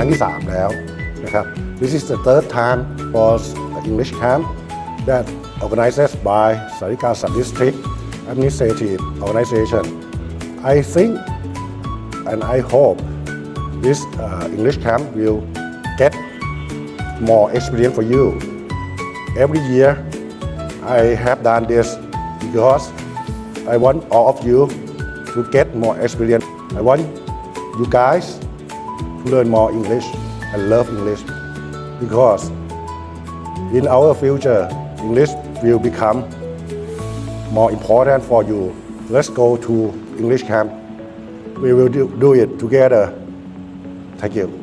3 แล้วนะครับ This is the third time for English camp that organized by Sarika Sub District Administrative Organization. I think and I hope this uh, English camp will get more experience for you. Every year I have done this because I want all of you to get more experience. I want you guys to learn more English and love English because in our future English will become more important for you. Let's go to English camp. We will do, do it together. Thank you.